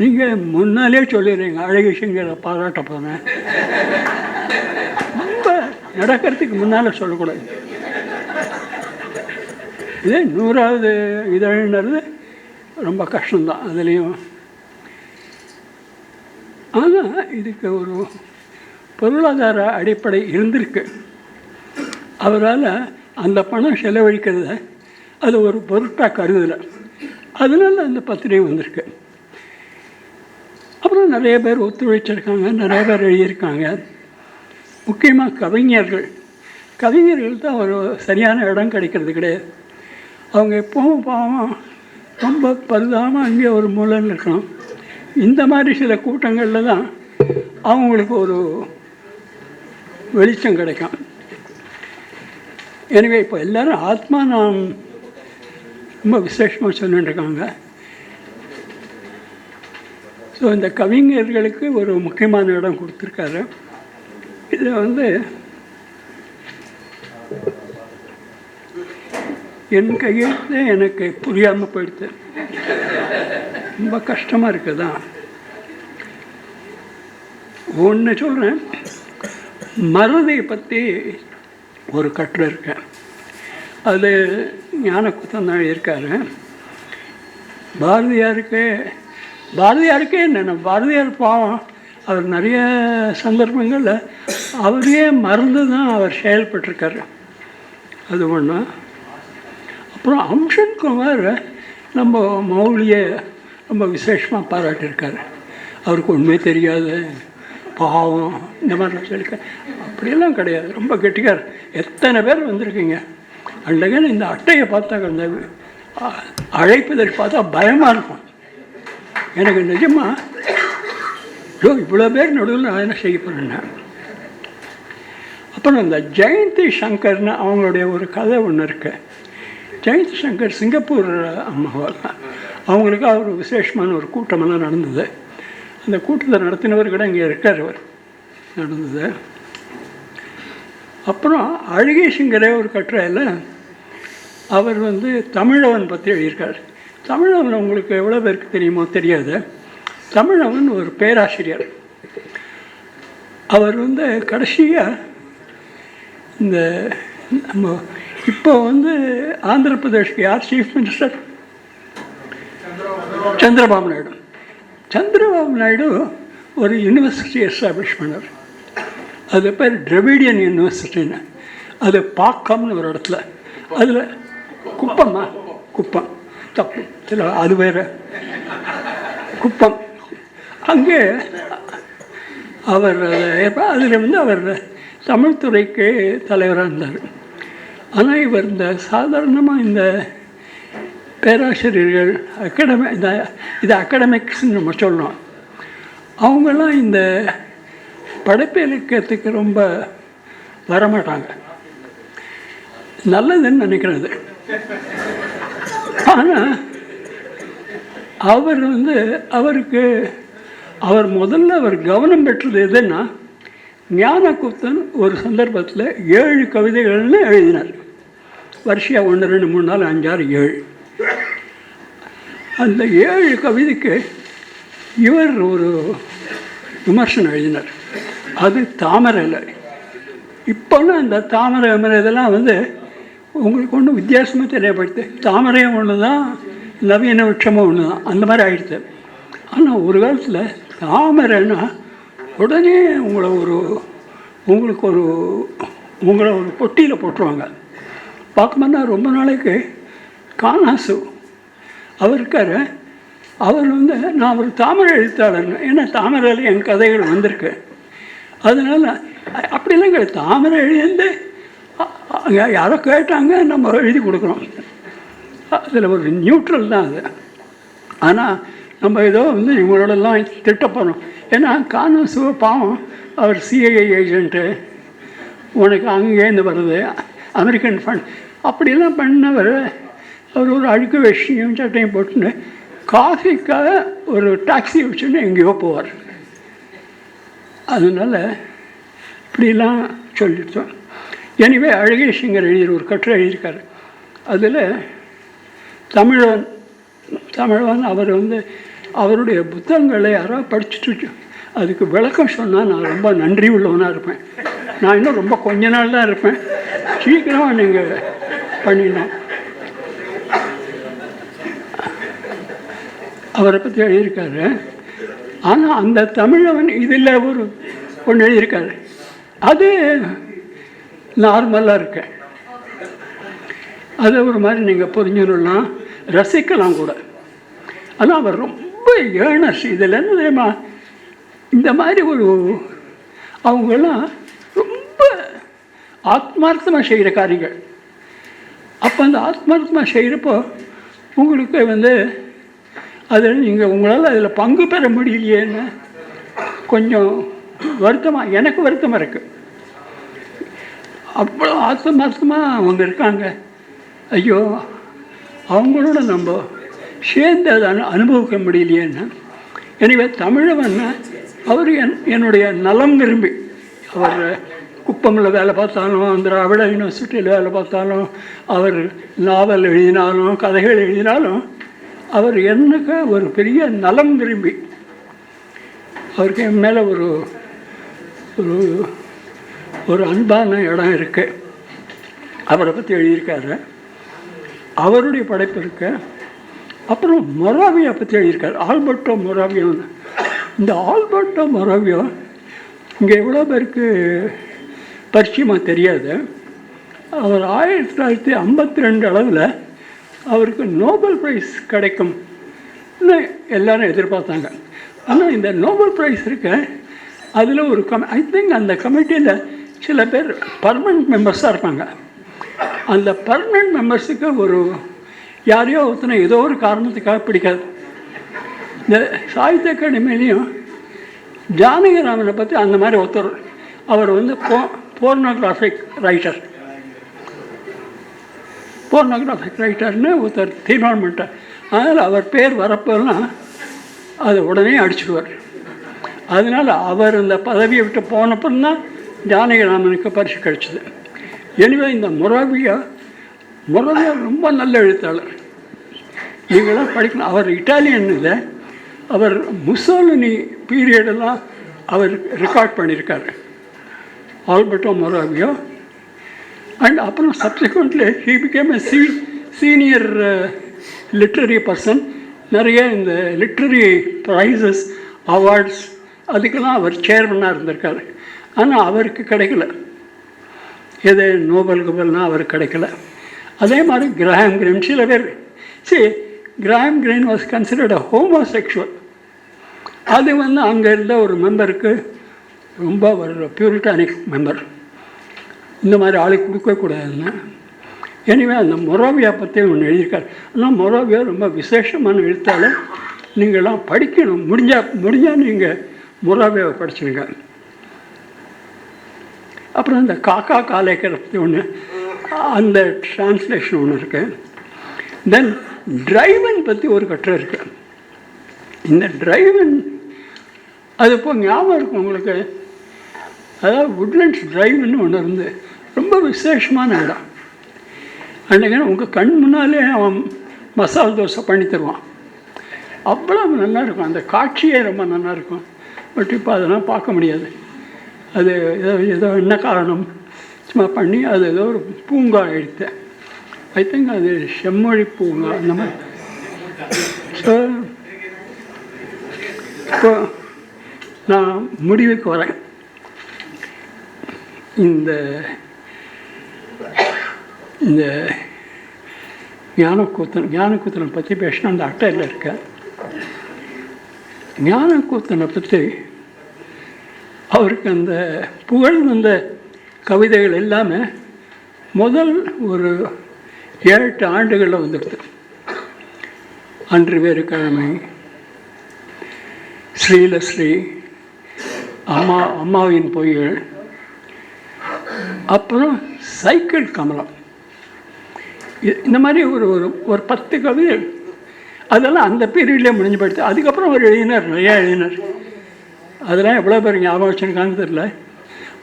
நீங்கள் முன்னாலே சொல்லிடுறீங்க அழகிஷங்கிற பாராட்ட போனேன் ரொம்ப நடக்கிறதுக்கு முன்னால் சொல்லக்கூடாது. இதே நூறாவது இதழ்ன்றது ரொம்ப கஷ்டம்தான் அதுலேயும். ஆனால் இதுக்கு ஒரு பொருளாதார அடிப்படை இருந்திருக்கு. அவரால் அந்த பணம் செலவழிக்கிறத அது ஒரு பொருட்டாக கருதலை. அதனால அந்த பத்திரிகை வந்திருக்கு. அப்புறம் நிறைய பேர் ஒத்துழைச்சிருக்காங்க நிறைய பேர் எழுதியிருக்காங்க. முக்கியமாக கவிஞர்கள். கவிஞர்கள் தான் ஒரு சரியான இடம் கிடைக்கிறது கிடையாது. அவங்க எப்பவும் பாவம் ரொம்ப பரிதாமல் அங்கே ஒரு மூலன்னு இருக்கணும் இந்த மாதிரி சில கூட்டங்களில் தான் அவங்களுக்கு ஒரு வெளிச்சம் கிடைக்கும். எனவே இப்போ எல்லாரும் ஆத்மா நாம் ரொம்ப விசேஷமாக சொல்லிட்டு இருக்காங்க. ஸோ இந்த கவிஞர்களுக்கு ஒரு முக்கியமான இடம் கொடுத்துருக்காரு. இதை வந்து என் கையெழுத்து எனக்கு புரியாமல் போயிடுது. ரொம்ப கஷ்டமாக இருக்குதா? ஒன்று சொல்கிறேன் மருதை பற்றி ஒரு கட்டுரை இருக்கேன் அது ஞானக்குத்தம் தான் எழுதியிருக்காரு. பாரதியாருக்கு பாரதியாருக்கே என்ன பாரதியார் பாவம். அவர் நிறைய சந்தர்ப்பங்களில் அவரையே மறந்து தான் அவர் செயல்பட்டிருக்காரு. அது ஒன்று அப்புறம் அம்சன்குமார் நம்ம மௌலியை ரொம்ப விசேஷமாக பாராட்டியிருக்காரு. அவருக்கு ஒன்றுமே தெரியாது. பாவம் இந்த மாதிரிலாம் சொல்லியிருக்க அப்படியெல்லாம் கிடையாது. ரொம்ப கெட்டிக்கார். எத்தனை பேர் வந்திருக்கீங்க? அண்டகன் இந்த அட்டையை பார்த்தா அந்த அழைப்பதற்கு பார்த்தா பயமாக இருக்கும். எனக்கு நிஜமாக ஐயோ இவ்வளோ பேர் நடுவில் நான் என்ன செய்ய போகிறேன்னா அப்புறம் இந்த ஜெயந்தி சங்கர்னு அவங்களுடைய ஒரு கதை ஒன்று இருக்கு. ஜெயந்தி சங்கர் சிங்கப்பூர் அம்மாவால் அவங்களுக்கு ஒரு விசேஷமான ஒரு கூட்டமெல்லாம் நடந்தது. அந்த கூட்டத்தை நடத்தினவர் கூட இங்கே இருக்கார் அவர். நடந்தது. அப்புறம் அழகேஷுங்கிற ஒரு கட்டுரையில் அவர் வந்து தமிழவன் பற்றி எழுதியிருக்கார். தமிழகம் உங்களுக்கு எவ்வளோ பேருக்கு தெரியுமோ தெரியாது. தமிழவன் ஒரு பேராசிரியர். அவர் வந்து கடைசியாக இந்த நம்ம இப்போ வந்து ஆந்திர பிரதேஷ்க்கு யார் சீஃப் மினிஸ்டர் சந்திரபாபு நாயுடு. சந்திரபாபு நாயுடு ஒரு யூனிவர்சிட்டி எஸ்டாப்ளிஷ் பண்ணார் அது பேர் டிரவிடியன் யூனிவர்சிட்டின்னு அது பாக்கம்னு ஒரு இடத்துல. அதில் குப்பம்மா? குப்பம். தப்பு சில அது வேற. குப்பம். அங்கே அவர் அதில் வந்து அவர் தமிழ்துறைக்கு தலைவராக இருந்தார். ஆனால் இவர் இந்த சாதாரணமாக இந்த பேராசிரியர்கள் அகாடமி இந்த இது அகாடமிக்ஸ்னு நம்ம சொல்லணும். அவங்களாம் இந்த படைப்பு இலக்கியத்துக்கு ரொம்ப வரமாட்டாங்க. நல்லதுன்னு நினைக்கிறது. ஆனால் அவர் வந்து அவருக்கு அவர் முதல்ல அவர் கவனம் பெற்றது எதுன்னா ஞானகுப்தன் ஒரு சந்தர்ப்பத்தில் ஏழு கவிதைகள்னு எழுதினார். வரிசையாக ஒன்று ரெண்டு மூணு நாலு அஞ்சாறு ஏழு. அந்த ஏழு கவிதைக்கு இவர் ஒரு விமர்சனம் எழுதினார். அது தாமரை இல்லை இப்போல்லாம் அந்த தாமரை இதெல்லாம் வந்து உங்களுக்கு ஒன்றும் வித்தியாசமாக தெரியப்படுது தாமரையும் ஒன்று தான் நவீன விட்சமும் ஒன்று தான் அந்த மாதிரி ஆயிடுது. ஆனால் ஒரு காலத்தில் தாமரைன்னா உடனே உங்களை ஒரு உங்களுக்கு ஒரு உங்களை ஒரு பொட்டியில் போட்டுருவாங்க. பார்க்கமன்னா ரொம்ப நாளைக்கு காணாசு. அவர் இருக்கார். அவர் வந்து நான் ஒரு தாமரை எழுத்தாளர். ஏன்னா தாமரையில் என் கதைகள் வந்திருக்கு. அதனால் அப்படிலாம் கிடையாது. தாமரை எழுந்து அங்கே யாரோ கேட்டாங்க நம்ம எழுதி கொடுக்குறோம் அதில் ஒரு நியூட்ரல் தான் அது. ஆனால் நம்ம ஏதோ வந்து இவங்களோடலாம் திட்ட ஏன்னா காணும் சிவ பாவம் அவர் சிஐஏ ஏஜென்ட்டு உனக்கு அங்கேருந்து வருது அமெரிக்கன் ஃபண்ட் அப்படிலாம் பண்ணவர் அவர் ஒரு அழுக்கு விஷயம் சட்டையும் போட்டுன்னு காஃபிக்காக ஒரு டாக்ஸி வச்சுன்னு எங்கேயோ போவார். அதனால் இப்படிலாம் சொல்லிட்டோம் எனிவே சிங்கர் எழுதிய ஒரு கட்டுரை எழுதியிருக்காரு. அதில் தமிழன் தமிழன் அவர் வந்து அவருடைய புத்தகங்களை யாராவது படிச்சுட்டு அதுக்கு விளக்கம் சொன்னால் நான் ரொம்ப நன்றி உள்ளவனாக இருப்பேன். நான் இன்னும் ரொம்ப கொஞ்ச நாள் தான் இருப்பேன். சீக்கிரமாக நீங்கள் பண்ணிடணும் அவரை பற்றி எழுதியிருக்காரு. ஆனால் அந்த தமிழவன் இதில் ஒரு ஒன்று எழுதியிருக்காரு. அது நார்மலாக இருக்கேன். அதை ஒரு மாதிரி நீங்கள் புரிஞ்சுக்கணும்னா ரசிக்கலாம் கூட. ஆனால் அவர் ரொம்ப ஏர்னஸ் இதில் என்ன தெரியுமா? இந்த மாதிரி ஒரு அவங்கெல்லாம் ரொம்ப ஆத்மார்த்தமாக செய்கிற காரியங்கள். அப்போ அந்த ஆத்மார்த்தமாக செய்கிறப்போ உங்களுக்கு வந்து அதில் நீங்கள் உங்களால் அதில் பங்கு பெற முடியலையேன்னு கொஞ்சம் வருத்தமாக எனக்கு வருத்தமாக இருக்குது அவ்வளோ ஆத்மார்த்தமாக அவங்க இருக்காங்க. ஐயோ அவங்களோட நம்ம சேர்ந்து அதை அனு அனுபவிக்க முடியலையேன்னு. எனவே தமிழவன்னா அவர் என் என்னுடைய நலம் விரும்பி. அவர் குப்பமில் வேலை பார்த்தாலும் திராவிட யூனிவர்சிட்டியில் வேலை பார்த்தாலும் அவர் நாவல் எழுதினாலும் கதைகள் எழுதினாலும் அவர் எனக்கு ஒரு பெரிய நலம் விரும்பி. அவருக்கு என் மேலே ஒரு ஒரு ஒரு அன்பான இடம் இருக்கு. அவரை பற்றி எழுதியிருக்காரு. அவருடைய படைப்பு இருக்கு. அப்புறம் மொராவியா பற்றி எழுதியிருக்காரு. ஆல்பர்ட்டோ மொராவியோன்னு இந்த ஆல்பர்ட்டோ மொராவியோ இங்கே எவ்வளோ பேருக்கு பரிச்சயமாக தெரியாது. அவர் ஆயிரத்தி தொள்ளாயிரத்தி ஐம்பத்தி ரெண்டு அளவில் அவருக்கு நோபல் ப்ரைஸ் கிடைக்கும். எல்லாரும் எதிர்பார்த்தாங்க. ஆனால் இந்த நோபல் ப்ரைஸ் இருக்க. அதில் ஒரு கம் ஐ திங்க் அந்த கமிட்டியில் சில பேர் பர்மனெண்ட் மெம்பர்ஸாக இருப்பாங்க. அந்த பர்மனெண்ட் மெம்பர்ஸுக்கு ஒரு யாரையோ ஒருத்தனை ஏதோ ஒரு காரணத்துக்காக பிடிக்காது. இந்த சாகித்ய அகாடமிலையும் ஜானகிராமனை பற்றி அந்த மாதிரி ஒருத்தர் அவர் வந்து போ போர்னோகிராஃபிக் ரைட்டர் போர்னோகிராஃபிக் ரைட்டர்னு ஒருத்தர் தீர்மானம் பண்ணிட்டார். அதனால் அவர் பேர் வரப்போலாம் அதை உடனே அடிச்சிடுவார். அதனால் அவர் இந்த பதவியை விட்டு போனப்பந்தான் ஜானகிராமனுக்கு பரிசு கிடைச்சிது. எனவே இந்த முரவியா முரவியா ரொம்ப நல்ல எழுத்தாளர். நீங்களாம் படிக்கணும். அவர் இட்டாலியன் இல்லை. அவர் முசோலினி பீரியடெல்லாம் அவர் ரெக்கார்ட் பண்ணியிருக்காரு. Alberto Moravia. அண்ட் அப்புறம் subsequently he became a see senior literary person நிறைய இந்த லிட்ரரி ப்ரைஸஸ் அவார்ட்ஸ் அதுக்கெல்லாம் அவர் சேர்மனாக இருந்திருக்காரு. ஆனால் அவருக்கு கிடைக்கல. எது நோபல் குபல்னால் அவருக்கு கிடைக்கல. அதே மாதிரி கிரஹாம் கிரீன் சில பேர் சரி Graham Greene was considered a homosexual அது வந்து அங்கே இருந்த ஒரு மெம்பருக்கு ரொம்ப ஒரு பியூரிட்டானிக் மெம்பர். இந்த மாதிரி ஆளுக்கு கொடுக்கவே கூடாதுன்னு. எனவே அந்த மொரோவியா பற்றி ஒன்று எழுதியிருக்காரு. ஆனால் மொரோவியா ரொம்ப விசேஷமான எழுத்தாளர். நீங்களாம் படிக்கணும். முடிஞ்சால் முடிஞ்சால் நீங்கள் மொராவியாவை படிச்சுருங்க. அப்புறம் இந்த காக்கா காலேக்கர் பற்றி ஒன்று அந்த டிரான்ஸ்லேஷன் ஒன்று இருக்குது தென் டிரைவன் பற்றி ஒரு கட்டுரை இருக்கு. இந்த டிரைவன் அது இப்போ ஞாபகம் இருக்கும் உங்களுக்கு? அதாவது உட்லண்ட்ஸ் டிரைவ்னு ஒன்று இருந்து ரொம்ப விசேஷமான இடம். அன்றைக்கி உங்கள் கண் முன்னாலே அவன் மசால் தோசை பண்ணி தருவான். அவ்வளோ நல்லா இருக்கும். அந்த காட்சியே ரொம்ப நல்லா இருக்கும். பட் இப்போ அதெல்லாம் பார்க்க முடியாது. அது ஏதோ ஏதோ என்ன காரணம்? சும்மா பண்ணி அது ஏதோ ஒரு பூங்கா எடுத்தேன். ஐ திங்க் அது செம்மொழி பூங்கா. அந்த மாதிரி. ஸோ இப்போ நான் முடிவுக்கு வரேன். இந்த இந்த ஞானக்கூத்தன் ஞானக்கூத்தனை பற்றி பேசினா அந்த அட்டையில் இருக்க ஞானக்கூத்தனை பற்றி அவருக்கு அந்த புகழ் வந்த கவிதைகள் எல்லாமே முதல் ஒரு ஏழு எட்டு ஆண்டுகளில் வந்துடுது. அன்று வேறு கிழமை ஸ்ரீலஸ்ரீ அம்மா அம்மாவின் பொய்கள். அப்புறம் சைக்கிள் கமலம். இந்த மாதிரி ஒரு ஒரு ஒரு பத்து கவிதை அதெல்லாம் அந்த பீரியட்லேயே முடிஞ்சு போயிடுச்சு அதுக்கப்புறம் அவர் எழுதினார் நிறையா எழுதினார். அதெல்லாம் எவ்வளோ பேர் ஞாபகம் வச்சுருக்காங்கன்னு தெரில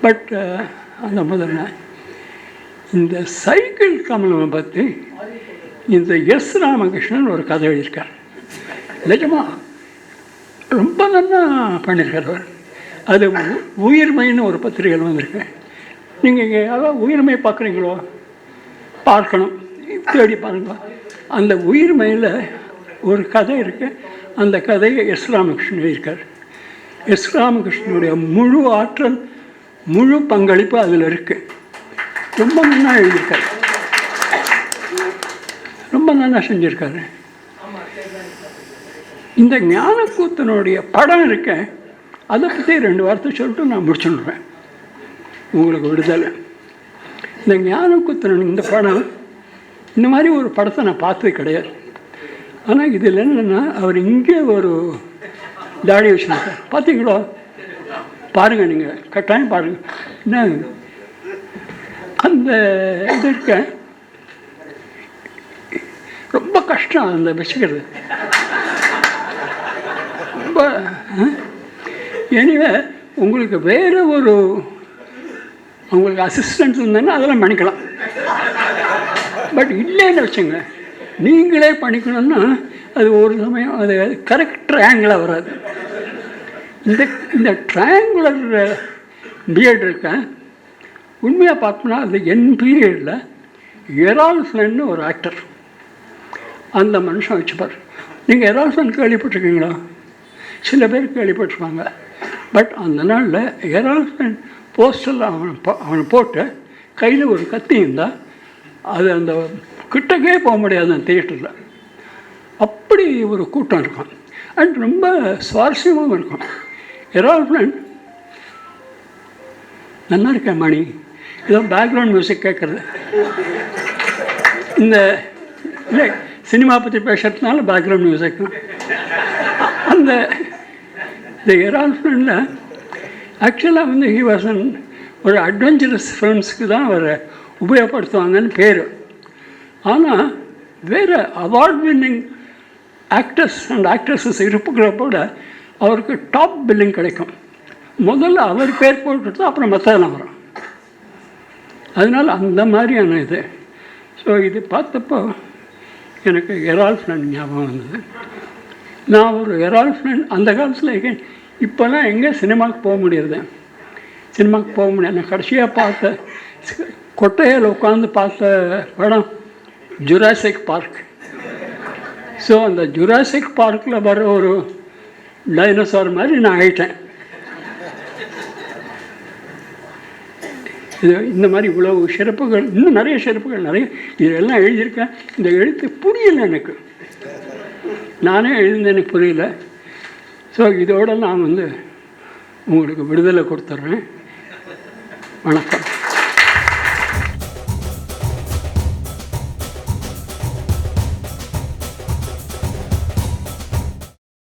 பட் அந்த முதல்ல இந்த சைக்கிள் கமலமை பற்றி இந்த எஸ் ராமகிருஷ்ணன் ஒரு கதை எழுதியிருக்கார். நிஜமா? ரொம்ப நல்லா பண்ணியிருக்கார் அவர். அது உ- உயிர்மைன்னு ஒரு பத்திரிகையில் வந்திருக்கு. நீங்கள் இங்கே யாராவது உயிர்மை பார்க்குறீங்களோ? பார்க்கணும். தேடி பாருங்க. அந்த உயிர்மையில் ஒரு கதை இருக்குது அந்த கதையை எஸ் ராமகிருஷ்ணன் எழுதியிருக்கார். எஸ் ராமகிருஷ்ணனுடைய முழு ஆற்றல் முழு பங்களிப்பு அதில் இருக்குது ரொம்ப நல்லா எழுதியிருக்காரு. ரொம்ப நல்லா செஞ்சுருக்காரு. இந்த ஞானக்கூத்தனுடைய படம் இருக்க அதை பற்றி ரெண்டு வார்த்தை சொல்லிட்டு நான் முடிச்சுடுறேன். உங்களுக்கு விடுதலை. இந்த ஞானக்கூத்தனன் இந்த படம் இந்த மாதிரி ஒரு படத்தை நான் பார்த்தது கிடையாது. ஆனால் இதில் என்னென்னா அவர் இங்கே ஒரு தாடி வச்சுருக்கார் பார்த்தீங்களோ பாருங்கள் நீங்கள் கட்டாயம் பாருங்கள் என்ன? அந்த இது இருக்க. ரொம்ப கஷ்டம் அந்த வச்சுக்கிறது. ரொம்ப எனிவே உங்களுக்கு வேறு ஒரு உங்களுக்கு அசிஸ்டன்ஸ் இருந்ததுன்னா அதெல்லாம் பண்ணிக்கலாம் பட் இல்லைன்னு வச்சுங்க. நீங்களே பண்ணிக்கணும்னா அது ஒரு சமயம் அது கரெக்ட் ட்ரையாங்கிளாக வராது. இந்த இந்த ட்ரையாங்குலர் பிஎட் இருக்கேன் உண்மையாக பார்த்தோம்னா அது என் பீரியடில் எரால்சன்னு ஒரு ஆக்டர் அந்த மனுஷன் வச்சுப்பார் நீங்கள் எரால்சன் கேள்விப்பட்டிருக்கீங்களா? சில பேர் கேள்விப்பட்டிருப்பாங்க. பட் அந்த நாளில் எரால்சன் போஸ்டரில் அவனை போ- அவனை போட்டு கையில் ஒரு கத்தி இருந்தால் அது அந்த கிட்டக்கே போக முடியாது அந்த தியேட்டரில் அப்படி ஒரு கூட்டம் இருக்கும். அண்ட் ரொம்ப சுவாரஸ்யமாகவும் இருக்கும். எரால்ஃபன் நல்லா இருக்கேன் மணி. ஏதோ பேக்ரவுண்ட் மியூசிக் கேட்குறது இந்த இல்லை சினிமா பற்றி பேசுறதுனால பேக்ரவுண்ட் மியூசிக் அந்த இந்த எரால்ஃபனில் ஆக்சுவலாக வந்து ஹி வாசன் ஒரு அட்வென்ச்சரஸ் ஃபிலிம்ஸ்க்கு தான் அவரை உபயோகப்படுத்துவாங்கன்னு பேர். ஆனால் வேறு award winning actors and actresses இருப்புக்கிறப்போட அவருக்கு டாப் பில்லிங் கிடைக்கும். முதல்ல அவர் பேர் போட்டுட்டு அப்புறம் மற்றதெல்லாம் வரும் அதனால் அந்த மாதிரியான இது. ஸோ இது பார்த்தப்போ எனக்கு எரால் ஃப்ரெண்ட் ஞாபகம் வந்தது. நான் ஒரு எரால் ஃப்ரெண்ட் அந்த காலத்தில் இப்போல்லாம் எங்கே சினிமாவுக்கு போக முடியறது? சினிமாவுக்கு போக முடியாது. நான் கடைசியாக பார்த்த கொட்டையில் உட்காந்து பார்த்த படம் ஜுராசிக் பார்க் ஸோ அந்த ஜுராசிக் பார்க்கில் வர ஒரு டைனோசார் மாதிரி நான் ஆயிட்டேன். இது இந்த மாதிரி இவ்வளவு சிறப்புகள் இன்னும் நிறைய சிறப்புகள் நிறைய இதெல்லாம் எழுதியிருக்கேன். இந்த எழுத்து புரியல எனக்கு. நானே எழுதுனது எனக்கு புரியல. ஸோ இதோட நான் வந்து உங்களுக்கு விடுதலை கொடுத்துட்றேன் வணக்கம்.